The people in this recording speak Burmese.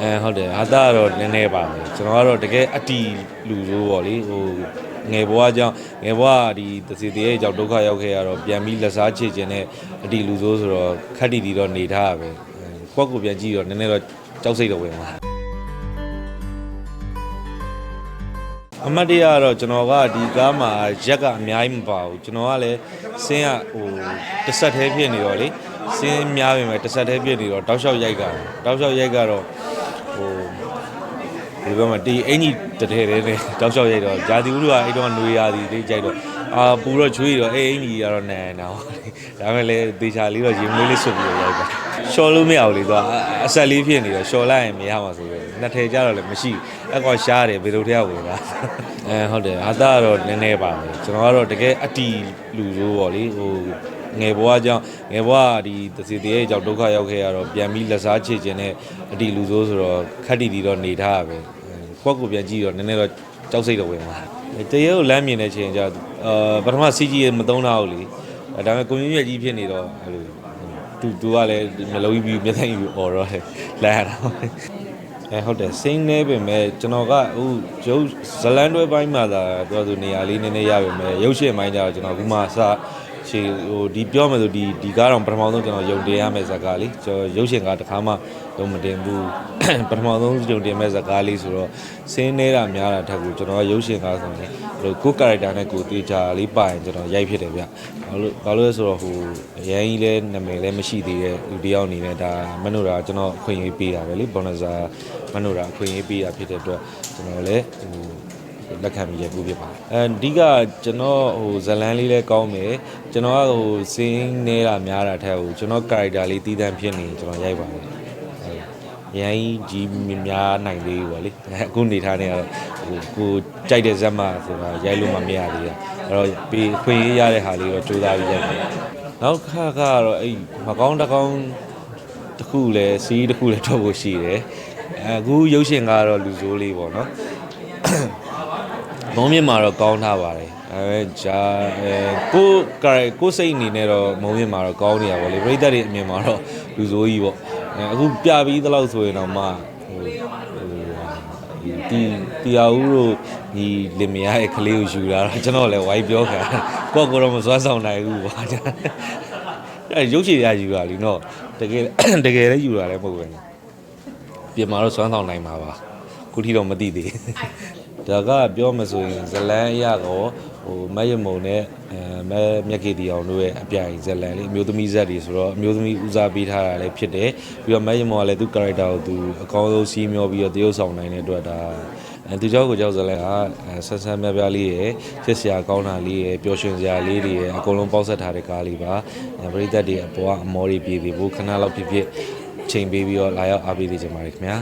အဲဟုတ်တယ်ဟာတာကတော့နည်းနည်းပါပဲကျွန်တော်ကတော့တကယ်အတီလူဆိုပေါ့လေဟိုငယ်ဘွားကြောင့်ငယ်ဘွားကဒီတစီတရဲ့ကြောင့်ဒုက္ခရောက်ခဲ့ရတော့ပြန်ပြီးလက်စားချေခြင်းနဲ့အတီလူဆိုဆိုတော့ခက်တီတီတော့နေထားရပဲကွက်ကိုပြန်ကြည့်တော့နည်းနည်းတော့ကြောက်စိတ်တော့ဝင်သွားအမတ်တရကတော့ကျွန်တော်ကဒီကားမှာရက်ကအများကြီးမပါဘူးကျွန်တော်ကလည်းစင်းကဟိုတစ်ဆက်သေးဖြစ်နေတော့လေစင်းများပြီမဲ့တစ်ဆက်သေးဖြစ်နေတော့တောက်လျှောက်ရိုက်ကတောက်လျှောက်ရိုက်ကတော့ဟို ဒီဘက်မှာတီအင်ကြီးတထဲထဲနဲ့တောက်လျှောက်ရိုက်တော့ဂျာတီဦးတို့ကအဲ့တော့ຫນွေရာသီလေးကြိုက်တော့အာပူတော့ချွေးတော့အေးအင်ကြီးကတော့နန်တော့ဒါမဲ့လည်းတေချာလေးတော့ရင်မွေးလေးဆွတ်ပြီးတော့ရိုက်ပါရှော်လို့မရဘူးလေသူကအဆက်လေးဖြစ်နေတော့ရှော်လိုက်ရင်မရမှာဆိုတော့နှစ်ထဲကြတော့လည်းမရှိအကွာရှားတယ်ဘယ်လိုတည်းဝင်တာအဲဟုတ်တယ်ဟာတာကတော့နည်းနည်းပါပဲကျွန်တော်ကတော့တကယ်အတီလူဆိုပေါ့လေဟိုငယ်ဘွားကြောင့်ငယ်ဘွားကဒီတစီတရဲ့ကြောင့်ဒုက္ခရောက်ခဲ့ရတော့ပြန်ပြီးလက်စားချေခြင်းနဲ့အတီလူဆိုဆိုတော့ခက်တီတီတော့နေထားရပဲ ကွက်ကိုပြန်ကြည့်တော့နည်းနည်းတော့ကြောက်စိတ်တော့ဝင်သွားတရေကိုလမ်းမြင်တဲ့ချိန်ကျအာပထမ CG ရမသုံးတော့ဘူးလေအဲဒါပေမဲ့ကွန်မြူနတီကြီးဖြစ်နေတော့အဲ့လိုတူတူကလည်းမျက်လုံးကြီးပြီးမျက်စိကြီးပြီးអော်တော့လဲရတာအဲဟုတ်တယ်စိမ့်နေပေမဲ့ကျွန်တော်ကဟိုရုပ်ဇလန်တွဲပိုင်းမှာသာပြောသူနေရာလေးနည်းနည်းရပါမယ်ရုပ်ရှင်ပိုင်းကျတော့ကျွန်တော်ခုမှစ ရှေဟိုဒီပြောမယ်ဆိုဒီဒီကားတော့ပထမဆုံးကျွန်တော်ယုံတင်ရမယ့်ဇာတ်ကားလေးကျွန်တော်ရုပ်ရှင်ကားတစ်ခါမှတော့မတင်ဘူးပထမဆုံးယုံတင်မဲ့ဇာတ်ကားလေးဆိုတော့စင်းနေတာများတာထက်ကိုကျွန်တော်ကရုပ်ရှင်ကားဆိုရင်ဟိုကိုကာရက်တာနဲ့ကိုတေချာလေးပါရင်ကျွန်တော်ရိုက်ဖြစ်တယ်ဗျဘာလို့ဘာလို့လဲဆိုတော့ဟိုအရင်ကြီးလဲနာမည်လည်းမရှိသေးတဲ့လူတစ်ယောက်အနေနဲ့ဒါမနိုရာကျွန်တော်အခွင့်အရေးပေးတာပဲလေဘောနဇာမနိုရာအခွင့်အရေးပေးတာဖြစ်တဲ့အတွက်ကျွန်တော်လည်းဟို လက်ခံပြီးရကူဖြစ်ပါတယ်အဓိကကျွန်တော်ဟိုဇလန်းလေးလည်းကောင်းမယ်ကျွန်တော်ကဟိုစင်းနေတာများတာထက်ဟိုကျွန်တော် character လေးတည်တံ့ဖြစ်နေကျွန်တော်ရိုက်ပါတယ်ဟုတ်ရိုင်းကြီးများနိုင်သေးဘူးဗောလေအခုနေထားနေရတော့ဟိုကိုကြိုက်တဲ့ဇက်မဆိုတာရိုက်လို့မမရသေးဘူးအဲ့တော့ပြီးခွင့်ရတဲ့ဟာလေးတော့ကြိုးစားပြီးရိုက်ပါတယ်နောက်ခါကတော့အဲ့မကောင်းတကောင်းတစ်ခုလည်းစီးတစ်ခုလည်းထွက်ဖို့ရှိတယ်အခုရုပ်ရှင်ကတော့လူဆိုးလေးပေါ့နော် ဘုံမြင့်မှာတော့ကောင်းထားပါတယ်အဲဂျာအဲကိုကာကိုစိတ်အနေနဲ့တော့မုံမြင့်မှာတော့ကောင်းနေရပါလေပရိသတ်တွေအမြင်မှာတော့လူဆိုးကြီးပေါ့အဲအခုပြပြီးသလောက်ဆိုရင်တော့မှဟိုဟိုတီတီယာဦးတို့ဒီလင်မယားရဲ့ကလေးကိုယူလာတော့ကျွန်တော်လည်းဝိုင်းပြောခံကိုယ့်ကိုယ်တော့မစွမ်းဆောင်နိုင်ဘူးပါအဲရုပ်ချည်ရယူတာလीနော်တကယ်တကယ်လည်းယူတာလည်းမဟုတ်ဘူးပြင်မှာတော့စွမ်းဆောင်နိုင်မှာပါခုထိတော့မသိသေးဘူး ဒါကပြောမှဆိုရင်ဇလန်အရကောဟိုမက်ရမုံနဲ့အဲမဲမြက်ကေတီအောင်တို့ရဲ့အပြိုင်ဇလန်လေးအမျိုးသမီးဇက်တွေဆိုတော့အမျိုးသမီးဦးစားပေးထားတာလည်းဖြစ်တယ်ပြီးတော့မက်ရမုံကလည်းသူ့ character ကိုသူအကောင်းဆုံးစီးမျောပြီးတော့တရုပ်ဆောင်နိုင်တဲ့အတွက်ဒါအဲသူเจ้าကိုเจ้าဇလန်ကအဲဆန်းဆန်းမြပြလေးရယ်စစ်စရာကောင်းတာလေးရယ်ပျော်ရွှင်စရာလေးတွေရယ်အကုန်လုံးပေါက်ဆက်ထားတဲ့ကားလေးပါအဲပရိသတ်တွေအပေါ်ကအမောတွေပြေးပြီးဘိုးခဏလောက်ဖြစ်ဖြစ်ချိန်ပေးပြီးတော့လာရောက်အားပေးနေကြပါရခင်ဗျာ